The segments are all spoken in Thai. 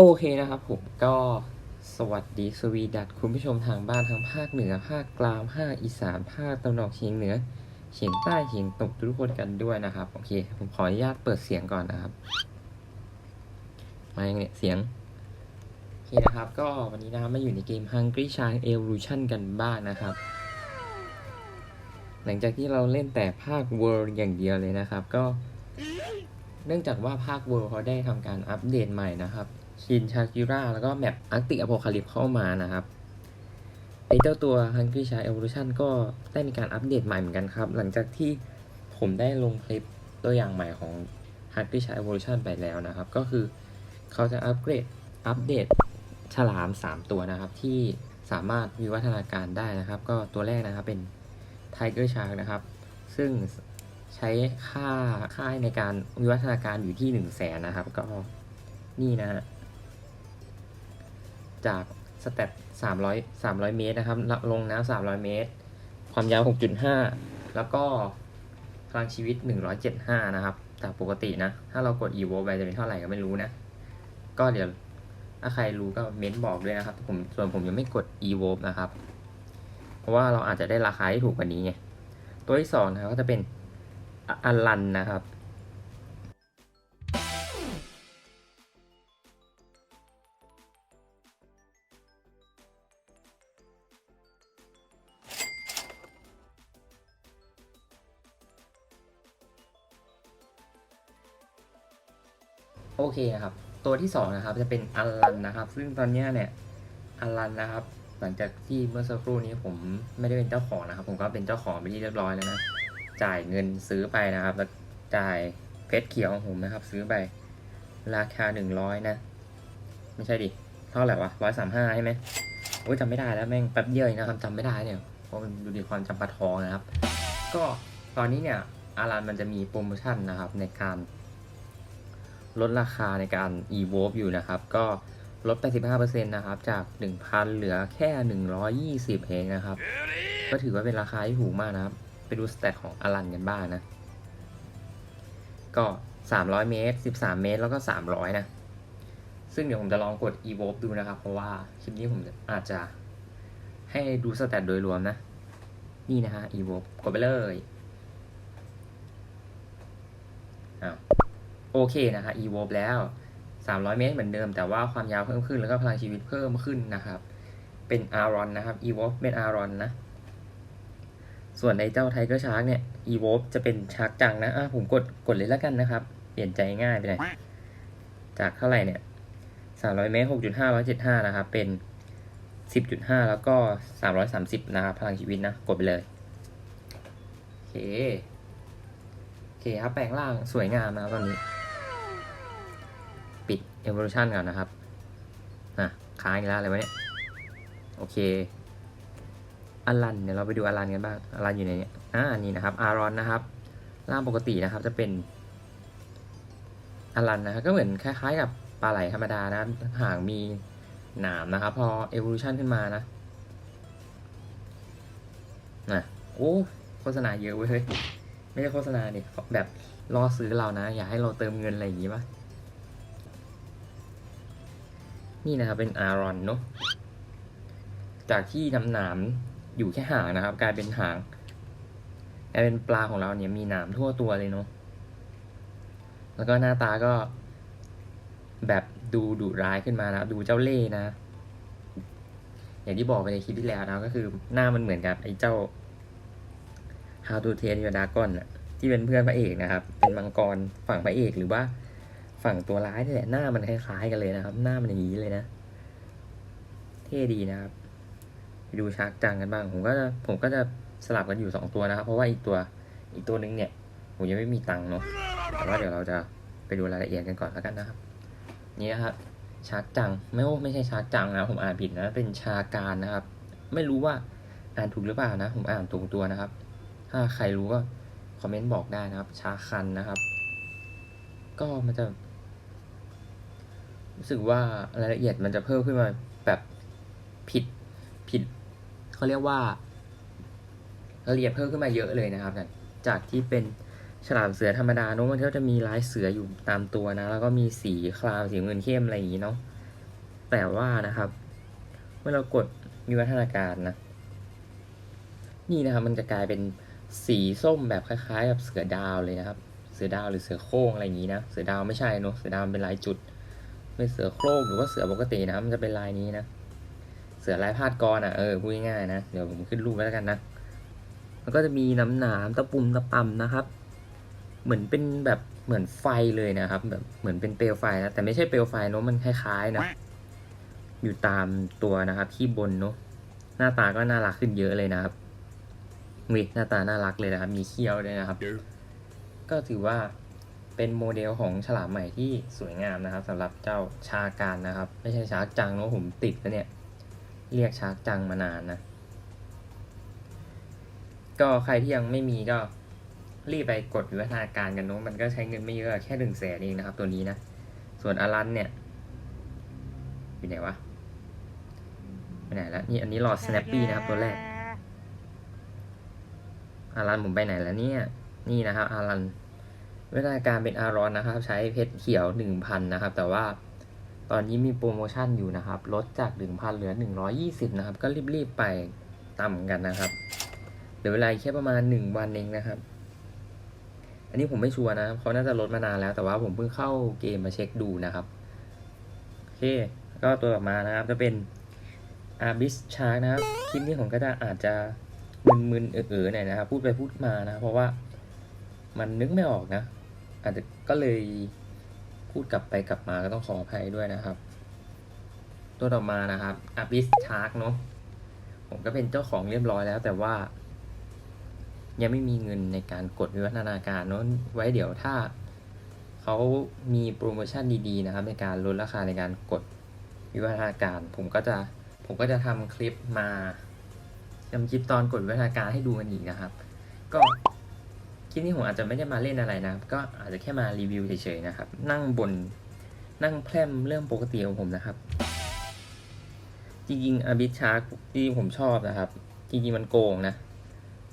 โอเคนะครับผมก็สวัสดีสวีดัตคุณผู้ชมทางบ้านทั้งภาคเหนือภาคกลางภาคอีสานภาคตะวันออกเฉียงเหนือเฉียงใต้เฉียงตกทุกคนกันด้วยนะครับ โอเค ผมขออนุญาตเปิดเสียงก่อนนะครับ มาอย่างเนี้ยเสียง โอเคนะครับ ก็วันนี้นะครับมาอยู่ในเกม Hungry Shark Evolution กันบ้างนะครับ หลังจากที่เราเล่นแต่ภาค World อย่างเดียวเลยนะครับ ก็ เนื่องจากว่าภาค World เขาได้ทำการอัปเดตใหม่นะครับ ชินชาคิร่าแล้วก็แมปอาร์ติกอโพคาลิปเข้ามานะครับไอเจ้าตัว Hungry Shark Evolution ก็ได้มีการอัปเดตใหม่เหมือนกันครับ หลังจากที่ผมได้ลงคลิปตัวอย่างใหม่ของ Hungry Shark Evolution ไปแล้วนะครับ ก็คือเขาจะอัปเกรดอัปเดตฉลาม 3 ตัวนะครับ ที่สามารถวิวัฒนาการได้นะครับ ก็ตัวแรกนะครับเป็น Tiger Shark นะครับ ซึ่งใช้ค่าค่าในการวิวัฒนาการอยู่ที่ 1 0 0 0 0แสนนะครับ ก็นี่นะฮะ จากสเต็ป300 300 เมตรนะครับ ลงน้ำ300 เมตร ความยาว 6.5 แล้วก็พลังชีวิต 175 นะครับจากปกตินะ ถ้าเรากด evo ไปจะเป็นเท่าไหร่ก็ไม่รู้นะ ก็เดี๋ยวถ้าใครรู้ก็เม้นบอกด้วยนะครับ ผมส่วนผมยังไม่กด evo นะครับ เพราะว่าเราอาจจะได้ราคาที่ถูกกว่านี้ไง ตัวที่สองนะครับก็จะเป็นอัลลันนะครับ โอเคครับ ตัวที่สองนะครับจะเป็นอลันนะครับ ซึ่งตอนเนี้ยเนี่ยอลันนะครับ หลังจากที่เมื่อสักครู่นี้ผมไม่ได้เป็นเจ้าของนะครับ ผมก็เป็นเจ้าของไปที่เรียบร้อยแล้วนะจ่ายเงินซื้อไปนะครับแล้วจ่ายเพชรเขียวของผมนะครับ ซื้อไปราคาหนึ่งร้อยนะไม่ใช่ดิเท่าไหร่วะร้อยสามห้าใช่ไหมโอ้ยจำไม่ได้แล้วแม่งแป๊บเดียวเองนะครับจำไม่ได้เนี่ยเพราะมันดูดีความจำปาทองนะครับ ก็ตอนนี้เนี่ยอารันมันจะมีโปรโมชั่นนะครับในการ ลดราคาในการ e v o v e อยู่นะครับ ก็ลด85%นะครับ จาก 1,000 เหลือแค่ 120เองนะครับ ก็ถือว่าเป็นราคาที่ถูกมากนะครับ ไปดูสเตตของอลันกันบ้างนะ ก็ 300 เมตร 13 เมตร แล้วก็ 300 นะ ซึ่งเดี๋ยวผมจะลองกด e v o v e ดูนะครับ เพราะว่าคลิปนี้ผมอาจจะให้ดูสเตตโดยรวมนะ นี่นะฮะ e v o v e กดไปเลยอ้าว โอเคนะฮะ e v o v e แล้ว 300 เมตรเหมือนเดิม แต่ว่าความยาวเพิ่มขึ้นแล้วก็พลังชีวิตเพิ่มขึ้นนะครับ เป็น a r o n นนะครับ e v o v e เป็น a r o n นนะ ส่วนในเจ้า Tiger Shark เนี่ย e v o v e จะเป็นชาร์กจังนะอะผมกดกดเลยแล้วกันนะครับ เปลี่ยนใจง่ายไปเลยจากเท่าไหร่เนี่ย 300 เมตร 6.575 นะครับ เป็น 10.5 แล้วก็ 330 นะครับ พลังชีวิตนะ กดไปเลยโอเคโอเคครับแปลงร่างสวยงามนะครับตอนนี้ ปิด evolution ก่อนนะครับนะค้างอีกแล้วอะไรวะเนี่ย โอเคอลันเดี๋ยวเราไปดูอลันกันบ้างอลันอยู่ในนี้อ่านี่นะครับ อารอนนะครับ ร่างปกตินะครับจะเป็นอลันนะครับก็เหมือนคล้ายๆ กับปลาไหลธรรมดานะหางมีหนามนะครับ พอ evolution ขึ้นมานะนะโอ้โฆษณาเยอะเว้ยเฮ้ยไม่ใช่โฆษณาดิแบบล่อซื้อเรานะ อยากให้เราเติมเงินอะไรอย่างงี้ป่ะ นี่นะครับเป็นอารอนเนาะจากที่น้ำหนามอยู่แค่หางนะครับ กลายเป็นหางกลายเป็นปลาของเราเนี่ยมีหนามทั่วตัวเลยเนาะแล้วก็หน้าตาก็แบบดูดุร้ายขึ้นมานะดูเจ้าเล่ห์นะ อย่างที่บอกไปในคลิปที่แล้วนะก็คือหน้ามันเหมือนกับไอ้เจ้า How to Train Your Dragon อะที่เป็นเพื่อนพระเอกนะครับ เป็นมังกรฝั่งพระเอกหรือว่า ฝั่งตัวร้ายนี่แหละหน้ามันคล้ายๆกันเลยนะครับ หน้ามันอย่างนี้เลยนะ เท่ดีนะครับไปดูชาร์กจังกันบ้าง ผมก็จะผมก็จะสลับกันอยู่สองตัวนะครับ เพราะว่าอีกตัวอีกตัวนึงเนี่ย ผมยังไม่มีตังค์เนาะแต่ว่าเดี๋ยวเราจะไปดูรายละเอียดกันก่อนแล้วกันนะครับ นี่นะครับชาร์กจังไม่โอ้ไม่ใช่ชาร์กจังนะผมอ่านผิดนะเป็นชาการนะครับ ไม่รู้ว่าอ่านถูกหรือเปล่านะ ผมอ่านถูกตัวนะครับ ถ้าใครรู้ก็คอมเมนต์บอกได้นะครับ ชาคันนะครับ ก็มันจะ รู้สึกว่ารายละเอียดมันจะเพิ่มขึ้นมาแบบผิดผิดเขาเรียกว่ารายละเอียดเพิ่มขึ้นมาเยอะเลยนะครับนะจากที่เป็นฉลามเสือธรรมดาเนอะมันก็จะมีลายเสืออยู่ตามตัวนะ แล้วก็มีสีครามสีเงินเข้มอะไรอย่างนี้เนาะแต่ว่านะครับ เมื่อเรากดวิวัฒนาการนะ นี่นะครับ มันจะกลายเป็นสีส้มแบบคล้ายๆกับเสือดาวเลยนะครับ เสือดาวหรือเสือโคร่งอะไรอย่างนี้นะ เสือดาวไม่ใช่เนอะเสือดาวเป็นลายจุด ไม่เสือโคร่งหรือว่าเสือปกตินะมันจะเป็นลายนี้นะ เสือลายพาดกรอะเออพูดง่ายๆนะ เดี๋ยวผมขึ้นรูปไว้แล้วกันนะ มันก็จะมีน้ำหนามตะปุ่มตะปำนะครับ เหมือนเป็นแบบเหมือนไฟเลยนะครับ แบบเหมือนเป็นเปลวไฟนะแต่ไม่ใช่เปลวไฟเนอะมันคล้ายๆนะ อยู่ตามตัวนะครับที่บนเนอะหน้าตาก็น่ารักขึ้นเยอะเลยนะครับมีหน้าตาน่ารักเลยนะครับ มีเขี้ยวด้วยนะครับ ก็ถือว่า เป็นโมเดลของฉลามใหม่ที่สวยงามนะครับสำหรับเจ้าชาการนะครับ ไม่ใช่ชาร์กจังเนอะผมติดแล้วเนี่ย เรียกชาร์กจังมานานนะ ก็ใครที่ยังไม่มีก็รีบไปกดวิวัฒนาการกันเนอะมันก็ใช้เงินไม่เยอะแค่หนึ่งแสนเองนะครับ ตัวนี้นะ ส่วนอารันเนี่ยอยู่ไหนวะไปไหนแล้วนี่อันนี้หลอด snappy นะครับตัวแรกอารันผมไปไหนแล้วเนี่ย นี่นะครับอารัน เวิธีการเป็นอารอนนะครับ ใช้เพชรเขียวหนึ่งพันนะครับ แต่ว่าตอนนี้มีโปรโมชั่นอยู่นะครับ ลดจากหนึ่งพันเหลือหนึ่งร้อยี่สิบนะครับ ก็รีบ ๆ ไปต่ำกันนะครับเหลือเวลาแค่ประมาณหนึ่งวันเองนะครับ อันนี้ผมไม่ชัวร์นะเขาน่าจะลดมานานแล้ว แต่ว่าผมเพิ่งเข้าเกมมาเช็คดูนะครับโอเค ก็ตัวต่อมานะครับ จะเป็นอาบิสชาร์นะครับ คลิปนี้ผมก็จะอาจจะมึนๆเออๆหน่อยนะครับ พูดไปพูดมานะ เพราะว่า มันนึกไม่ออกนะ อาจจะก็เลยพูดกลับไปกลับมาก็ต้องขออภัยด้วยนะครับ ตัวต่อมานะครับอาบิสชาร์กเนาะผมก็เป็นเจ้าของเรียบร้อยแล้ว แต่ว่า ยังไม่มีเงินในการกดวิวัฒนาการเนาะไว้เดี๋ยวถ้าเขามีโปรโมชั่นดีๆนะครับ ในการลดราคาในการกดวิวัฒนาการ ผมก็จะผมก็จะทำคลิปมาทำคลิปตอนกดวิวัฒนาการให้ดูกันอีกนะครับ ก็ ลิปนี้ผมอาจจะไม่ได้มาเล่นอะไรนะ ก็อาจจะแค่มารีวิวเฉยๆนะครับ นั่งบนนั่งแพร่มเรื่องปกติของผมนะครับ จริงๆอาบิชาร์กที่ผมชอบนะครับ จริงๆมันโกงนะ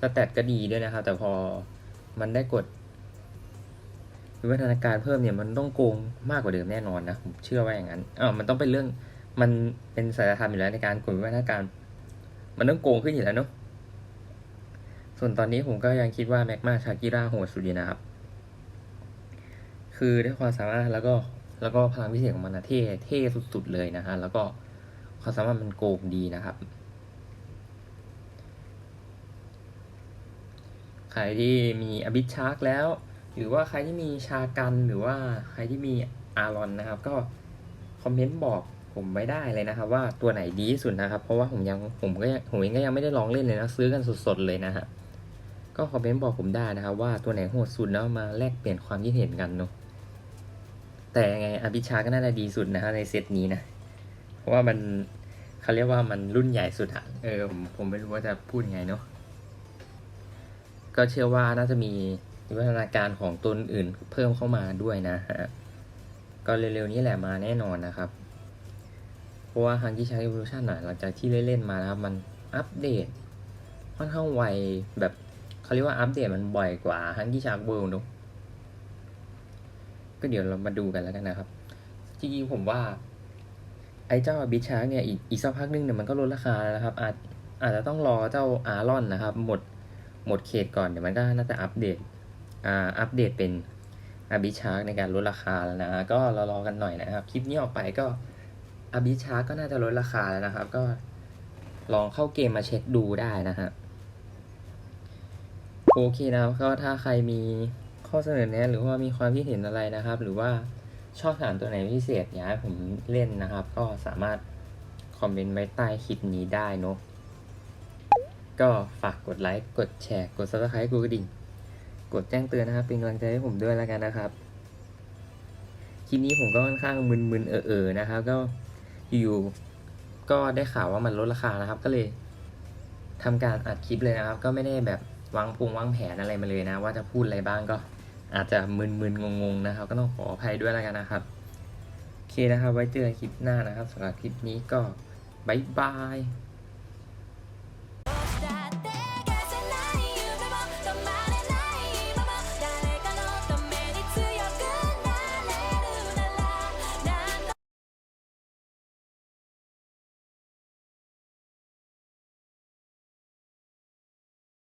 สแตทก็ดีด้วยนะครับ แต่พอมันได้กดวิวัฒนาการเพิ่มเนี่ยมันต้องโกงมากกว่าเดิมแน่นอนนะผมเชื่อว่าอย่างนั้นอ้ามันต้องเป็นเรื่องมันเป็นสายธรรมอยู่แล้วในการกดวิวัฒนาการ มันต้องโกงขึ้นอยู่แล้วเนาะ ส่วนตอนนี้ผมก็ยังคิดว่าแม็กมาชากิราโหดสุดดีนะครับ คือด้วยความสามารถแล้วก็แล้วก็พลังพิเศษของมันนะเท่เท่สุดๆเลยนะฮะแล้วก็ความสามารถมันโกงดีนะครับ ใครที่มีอบิชาร์กแล้ว หรือว่าใครที่มีชากันหรือว่าใครที่มีอารอนนะครับ ก็คอมเมนต์บอกผมไว้ได้เลยนะครับ ว่าตัวไหนดีที่สุดนะครับ เพราะว่าผมยังผมก็ผมเองก็ยังไม่ได้ลองเล่นเลยนะ ซื้อกันสดๆเลยนะฮะ ก็คอมเมนต์บอกผมได้นะครับ ว่าตัวไหนโหดสุดแล้วมาแลกเปลี่ยนความคิดเห็นกันเนาะแต่ยังไงอบิชาก็น่าจะดีสุดนะฮะในเซตนี้นะเพราะว่ามันเขาเรียกว่ามันรุ่นใหญ่สุดอะเออผมผมไม่รู้ว่าจะพูดยังไงเนาะก็เชื่อว่าน่าจะมีวิวัฒนาการของตัวอื่นเพิ่มเข้ามาด้วยนะฮะก็เร็วๆนี้แหละมาแน่นอนนะครับ เพราะว่าฮังกี้ชาร์ e ว o ลูชันหลังจากที่เล่นๆมานะครับ มันอัปเดตค่อนข้างไวแบบ เขาเรียกว่าอัปเดตมันบ่อยกว่าฮังกี้ชาร์ e เวิลด์เนอะก็เดี๋ยวเรามาดูกันแล้วกันนะครับ จริงๆผมว่า ไอ้เจ้าบิชาร์กเนี่ย อีกอีกสักพักนึงเนี่ยมันก็ลดราคาแล้วนะครับ อาจอาจจะต้องรอเจ้าอารอนนะครับ หมดหมดเขตก่อนเดี๋ยวมันก็น่าจะอัปเดตอ่าอัปเดตเป็นอาบิชาร์กในการลดราคาแล้วนะ ก็รอรอกันหน่อยนะครับ คลิปนี้ออกไปก็อาบิชาร์กก็น่าจะลดราคาแล้วนะครับ ก็ลองเข้าเกมมาเช็คดูได้นะฮะ โอเคนะครับก็ถ้าใครมีข้อเสนอแนะหรือว่ามีความคิดเห็นอะไรนะครับ หรือว่าชอบถามตัวไหนพิเศษอยากให้ผมเล่นนะครับ ก็สามารถคอมเมนต์ไว้ใต้คลิปนี้ได้เนอะก็ฝากกดไลค์กดแชร์กด subscribe กดกระดิ่ง กดแจ้งเตือนนะครับ เป็นกำลังใจให้ผมด้วยแล้วกันนะครับคลิปนี้ผมก็ค่อนข้างมึนๆเออๆนะครับ ก็อยู่ๆก็ได้ข่าวว่ามันลดราคานะครับ ก็เลยทำการอัดคลิปเลยนะครับ ก็ไม่ได้แบบ วางพุงวางแผนอะไรมาเลยนะ ว่าจะพูดอะไรบ้างก็อาจจะมึนๆงงๆนะครับ ก็ต้องขออภัยด้วยแล้วกันนะครับโอเคนะครับ ไว้เจอกันคลิปหน้านะครับสำหรับคลิปนี้ก็บายบาย